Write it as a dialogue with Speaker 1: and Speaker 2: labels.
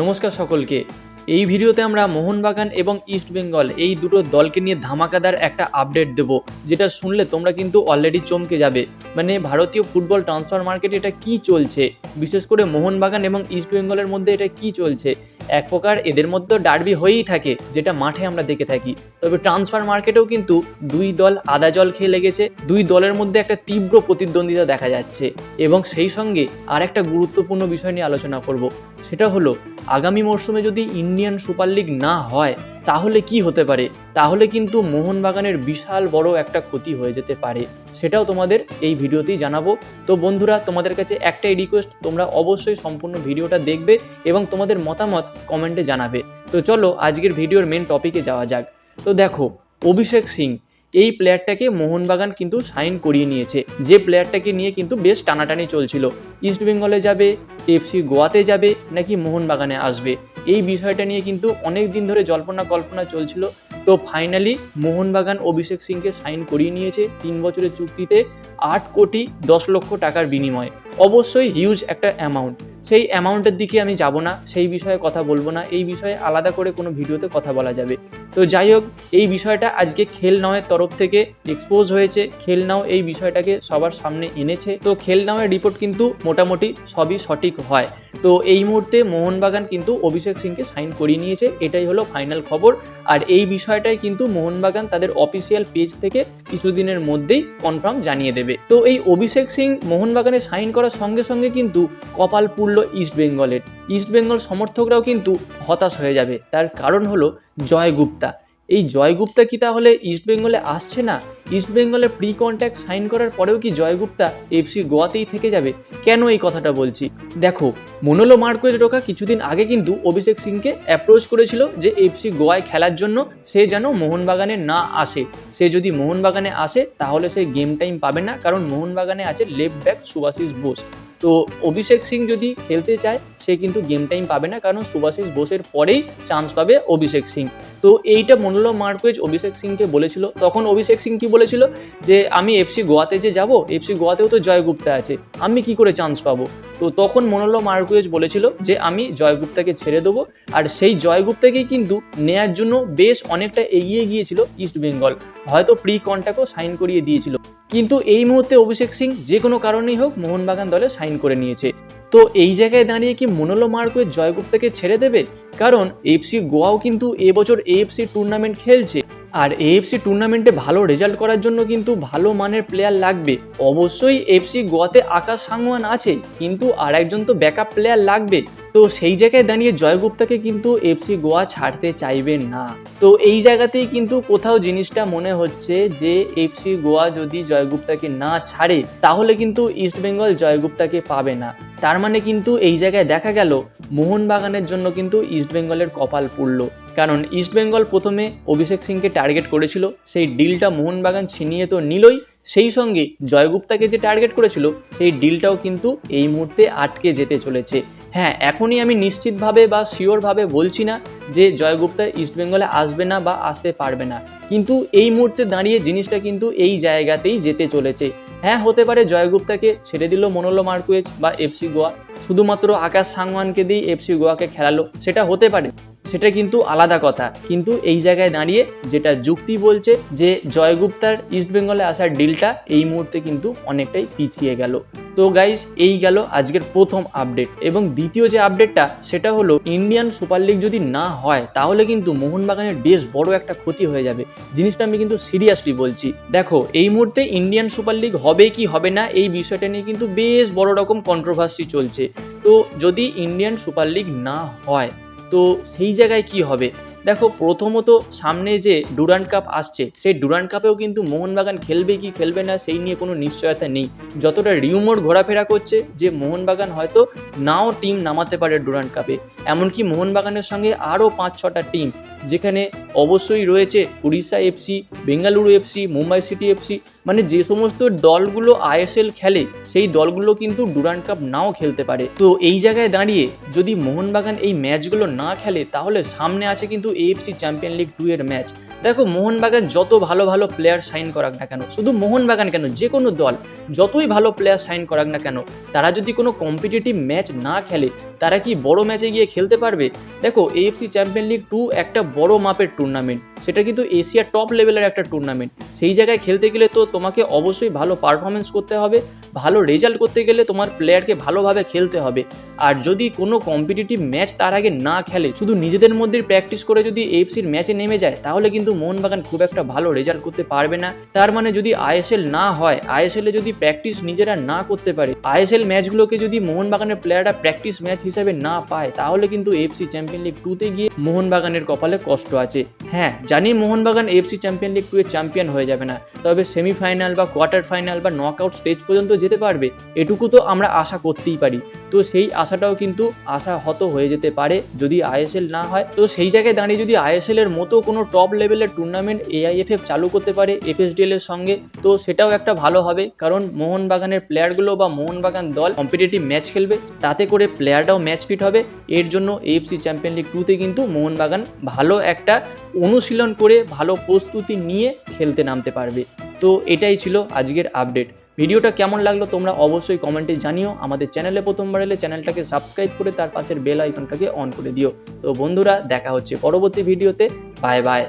Speaker 1: নমস্কার সকলকে। এই ভিডিওতে আমরা মোহনবাগান এবং ইস্ট বেঙ্গল এই দুটো দলকে নিয়ে ধামাকাদার একটা আপডেট দেব, যেটা শুনলে তোমরা কিন্তু অলরেডি চমকে যাবে। মানে ভারতীয় ফুটবল ট্রান্সফার মার্কেটে এটা কি চলছে? বিশেষ করে মোহনবাগান এবং ইস্ট বেঙ্গলের মধ্যে এটা কি চলছে? এক প্রকার এদের মধ্যে ডার্বি হয়েই থাকে, যেটা মাঠে আমরা দেখে থাকি। তবে ট্রান্সফার মার্কেটেও কিন্তু দুই দল আদা জল খেয়ে লেগেছে, দুই দলের মধ্যে একটা তীব্র প্রতিদ্বন্দ্বিতা দেখা যাচ্ছে। এবং সেই সঙ্গে আর একটা গুরুত্বপূর্ণ বিষয় নিয়ে আলোচনা করব, সেটা হলো আগামী মরশুমে যদি ইন্ডিয়ান সুপার লিগ না হয়, তাহলে কি হতে পারে? তাহলে কিন্তু মোহনবাগানের বিশাল বড় একটা ক্ষতি হয়ে যেতে পারে। সেটাও তোমাদের এই ভিডিওতেই জানাব। তো বন্ধুরা, তোমাদের কাছে একটাই রিকোয়েস্ট তোমরা অবশ্যই সম্পূর্ণ ভিডিওটা দেখবে এবং তোমাদের মতামত কমেন্টে জানাবে। তো চলো, আজকের ভিডিওর মেন টপিকে যাওয়া যাক। তো দেখো, অভিষেক সিং এই প্লেয়ারটাকে মোহনবাগান কিন্তু সাইন করিয়ে নিয়েছে। যে প্লেয়ারটাকে নিয়ে কিন্তু বেশ টানাটানি চলছিল। ইস্টবেঙ্গলে যাবে এফসি গোয়াতে যাবে, নাকি মোহনবাগানে আসবে? এই বিষয়টা নিয়ে কিন্তু অনেক দিন ধরে জল্পনা কল্পনা চলছিল। তো ফাইনালি মোহনবাগান অভিষেক সিংকে সাইন করিয়ে নিয়েছে তিন বছরের চুক্তিতে আট কোটি দশ লক্ষ টাকার বিনিময়ে। অবশ্যই হিউজ একটা অ্যামাউন্ট সেই অ্যামাউন্টের দিকে আমি যাব না, সেই বিষয়ে কথা বলব না। এই বিষয়ে আলাদা করে কোনো ভিডিওতে কথা বলা যাবে। তো যাই হোক, এই বিষয়টা আজকে খেল নাওয়ের তরফ থেকে এক্সপোজ হয়েছে। খেল নাও এই বিষয়টাকে সবার সামনে এনেছে। তো খেল নাওয়ের রিপোর্ট কিন্তু মোটামুটি সবই সঠিক হয়। তো এই মুহূর্তে মোহনবাগান কিন্তু অভিষেক সিংকে সাইন করিয়ে নিয়েছে। এটাই হলো ফাইনাল খবর। আর এই বিষয়টাই কিন্তু মোহনবাগান তাদের অফিসিয়াল পেজ থেকে কিছুদিনের মধ্যেই কনফার্ম জানিয়ে দেবে। তো এই অভিষেক সিং মোহনবাগানে সাইন করার সঙ্গে সঙ্গে কিন্তু কপাল পুড়ল ইস্ট বেঙ্গলের ইস্ট বেঙ্গল সমর্থকরাও কিন্তু হতাশ হয়ে যাবে। তার কারণ হলো জয় গুপ্তা। এই জয় গুপ্তা কি তাহলে ইস্ট বেঙ্গলে আসছে না? ইস্ট বেঙ্গলে প্রি কন্ট্যাক্ট সাইন করার পরেও কি জয় গুপ্তা এফসি গোয়াতেই থেকে যাবে? কেন এই কথাটা বলছি? দেখো, মনোলো মার্কোয়েজ রোকা কিছুদিন আগে কিন্তু অভিষেক সিংকে অ্যাপ্রোচ করেছিল যে এফসি গোয়ায় খেলার জন্য সে যেন মোহনবাগানে না আসে। সে যদি মোহনবাগানে আসে, তাহলে সে গেম টাইম পাবে না, কারণ মোহনবাগানে আছে লেফট ব্যাক সুভাশিস বোস। তো অভিষেক সিং যদি খেলতে চায়, সে কিন্তু গেম টাইম পাবে না, কারণ সুভাশিস বোসের পরেই চান্স পাবে অভিষেক সিং। তো এইটা মনোলো মার্কোয়েজ অভিষেক সিংকে বলেছিল। তখন অভিষেক সিং কি বলেছিল? যে আমি এফসি গোয়াতে যে যাব এফসি গোয়াতেও তো জয়গুপ্তা আছে, আমি কি করে চান্স পাবো? তো তখন মনোলো মার্কুয়েজ বলেছিল যে আমি জয়গুপ্তাকে ছেড়ে দেবো। আর সেই জয়গুপ্তাকেই কিন্তু নেয়ার জন্য বেশ অনেকটা এগিয়ে গিয়েছিল ইস্ট বেঙ্গল হয়তো প্রি কন্ট্যাক্টও সাইন করিয়ে দিয়েছিল। কিন্তু এই মুহূর্তে অভিষেক সিং যে কোনো কারণেই হোক মোহনবাগান দলে সাইন করে নিয়েছে। তো এই জায়গায় দাঁড়িয়ে কি মনোলো মার্কোয়ের জয়গুপ্তাকে ছেড়ে দেবে? কারণ এফসি গোয়াও কিন্তু এবছর এএফসি টুর্নামেন্ট খেলছে। আর এএফসি টুর্নামেন্টে ভালো রেজাল্ট করার জন্য কিন্তু ভালো মানের প্লেয়ার লাগবে। অবশ্যই এফসি গোয়াতে আকাশ সাংওয়ান আছে, কিন্তু আর একজন তো ব্যাকআপ প্লেয়ার লাগবে। তো সেই জায়গায় দাঁড়িয়ে জয়গুপ্তাকে কিন্তু এফসি গোয়া ছাড়তে চাইবে না। তো এই জায়গাতেই কিন্তু কোথাও জিনিসটা মনে হচ্ছে যে এফসি গোয়া যদি জয়গুপ্তাকে না ছাড়ে, তাহলে কিন্তু ইস্টবেঙ্গল জয়গুপ্তাকে পাবে না। তার মানে কিন্তু এই জায়গায় দেখা গেল, মোহনবাগানের জন্য কিন্তু ইস্টবেঙ্গলের কপাল পুড়ল। কারণ ইস্টবেঙ্গল প্রথমে অভিষেক সিংকে টার্গেট করেছিল, সেই ডিলটা মোহনবাগান ছিনিয়ে তো নিলই। সেই সঙ্গে জয়গুপ্তাকে যে টার্গেট করেছিল, সেই ডিলটাও কিন্তু এই মুহূর্তে আটকে যেতে চলেছে। হ্যাঁ এখনই আমি নিশ্চিতভাবে বা শিওরভাবে বলছি না যে জয়গুপ্তা ইস্টবেঙ্গলে আসবে না বা আসতে পারবে না। কিন্তু এই মুহূর্তে দাঁড়িয়ে জিনিসটা কিন্তু এই জায়গাতেই যেতে চলেছে। হ্যাঁ হতে পারে জয়গুপ্তাকে ছেড়ে দিল মনোলো মার্কুয়েজ বা এফসি গোয়া। শুধুমাত্র আকাশ সাংওয়ানকে দিয়ে এফসি গোয়াকে খেলালো, সেটা হতে পারে। সেটা কিন্তু আলাদা কথা। কিন্তু এই জায়গায় দাঁড়িয়ে যেটা যুক্তি বলছে যে জয়গুপ্তার ইস্টবেঙ্গলে আসার ডিলটা এই মুহূর্তে কিন্তু অনেকটাই পিছিয়ে গেল। তো গাইস এই গেল আজকের প্রথম আপডেট এবং দ্বিতীয় যে আপডেটটা সেটা হলো ইন্ডিয়ান সুপার লিগ যদি না হয়, তাহলে কিন্তু মোহনবাগানের বেশ বড় একটা ক্ষতি হয়ে যাবে। জিনিসটা আমি কিন্তু সিরিয়াসলি বলছি। দেখো, এই মুহূর্তে ইন্ডিয়ান সুপার লিগ হবে কি হবে না, এই বিষয়টা নিয়ে কিন্তু বেশ বড় রকম কন্ট্রোভার্সি চলছে। তো যদি ইন্ডিয়ান সুপার লিগ না হয় তো সেই জায়গায় কি হবে? দেখো, প্রথমত সামনে যে ডুরান্ড কাপ আসছে, সেই ডুরান্ড কাপেও কিন্তু মোহনবাগান খেলবে কি খেলবে না, সেই নিয়ে কোনো নিশ্চয়তা নেই। যতটা রিউমোর ঘোরাফেরা করছে যে মোহনবাগান হয়তো নাও টিম নামাতে পারে ডুরান্ড কাপে এমনকি মোহনবাগানের সঙ্গে আরও পাঁচ, ছটা টিম যেখানে অবশ্যই রয়েছে Odisha FC Bengaluru FC Mumbai City FC মানে যে সমস্ত দলগুলো আইএসএল খেলে, সেই দলগুলো কিন্তু ডুরান্ড কাপ নাও খেলতে পারে। তো এই জায়গায় দাঁড়িয়ে যদি মোহনবাগান এই ম্যাচগুলো না খেলে, তাহলে সামনে আছে কিন্তু এএফসি চ্যাম্পিয়ন লিগ টু এর ম্যাচ দেখো, মোহনবাগান যত ভালো ভালো প্লেয়ার সাইন করাক না কেন, শুধু মোহনবাগান কেন, যে কোনো দল, যতই ভালো প্লেয়ার সাইন করাক না কেন, তারা যদি কোনো কম্পিটিটিভ ম্যাচ না খেলে, তারা কি বড় ম্যাচে গিয়ে খেলতে পারবে? দেখো এএফসি চ্যাম্পিয়ন লিগ টু একটা বড় মাপের টুর্নামেন্ট সেটা কিন্তু এশিয়ার টপ লেভেলের একটা টুর্নামেন্ট সেই জায়গায় খেলতে গেলে তো তোমাকে অবশ্যই ভালো পারফরমেন্স করতে হবে, ভালো রেজাল্ট করতে গেলে তোমার প্লেয়ারকে ভালোভাবে খেলতে হবে। আর যদি কোনো কম্পিটিটিভ ম্যাচ তার আগে না খেলে, শুধু নিজেদের মধ্যে প্র্যাকটিস করে যদি এফসির ম্যাচে নেমে যায়, তাহলে কিন্তু মোহনবাগান খুব একটা ভালো রেজাল্ট করতে পারবে না। তার মানে যদি আইএসএল না হয় আইএসএল যদি প্র্যাকটিস নিজেরা না করতে পারে আইএসএল ম্যাচগুলোকে যদি মোহনবাগানের প্লেয়াররা প্র্যাকটিস ম্যাচ হিসেবে না পায়, তাহলে কিন্তু এফসি চ্যাম্পিয়ন লিগ টুতে গিয়ে মোহনবাগানের কপালে কষ্ট আছে। হ্যাঁ জানি Mohun Bagan FC champion league two এর চ্যাম্পিয়ন হয়ে যাবে না, তবে সেমিফাইনাল বা কোয়ার্টার ফাইনাল বা নকআউট স্টেজ পর্যন্ত যেতে পারবে, এটুকু তো আমরা আশা করতেই পারি। তো সেই আশাটাও কিন্তু আশাহত হয়ে যেতে পারে যদি আইএসএল না হয়। তো সেই জায়গায় দাঁড়িয়ে যদি আইএসএল এর মতো কোনো টপ লেভেলের টুর্নামেন্ট এআইএফএফ চালু করতে পারে এফএসডিএল এর সঙ্গে, তো সেটাও একটা ভালো হবে। কারণ মোহনবাগানের প্লেয়ারগুলো বা মোহনবাগান দল কম্পিটিটিভ ম্যাচ খেলবে, তাতে করে প্লেয়ারটাও ম্যাচ ফিট হবে। এর জন্য এএফসি চ্যাম্পিয়ন লিগ টুতে কিন্তু মোহনবাগান ভালো একটা অনুশীলন করে ভালো প্রস্তুতি নিয়ে খেলতে নামতে পারবে। তো এটাই ছিল আজকের আপডেট ভিডিওটা কেমন লাগল তোমরা অবশ্যই কমেন্টে জানিও। আমাদের চ্যানেলে প্রথমবার এলে চ্যানেলটাকে সাবস্ক্রাইব করে তার পাশের বেল আইকনটাকে অন করে দিও। তো বন্ধুরা, দেখা হচ্ছে পরবর্তী ভিডিওতে বাই বাই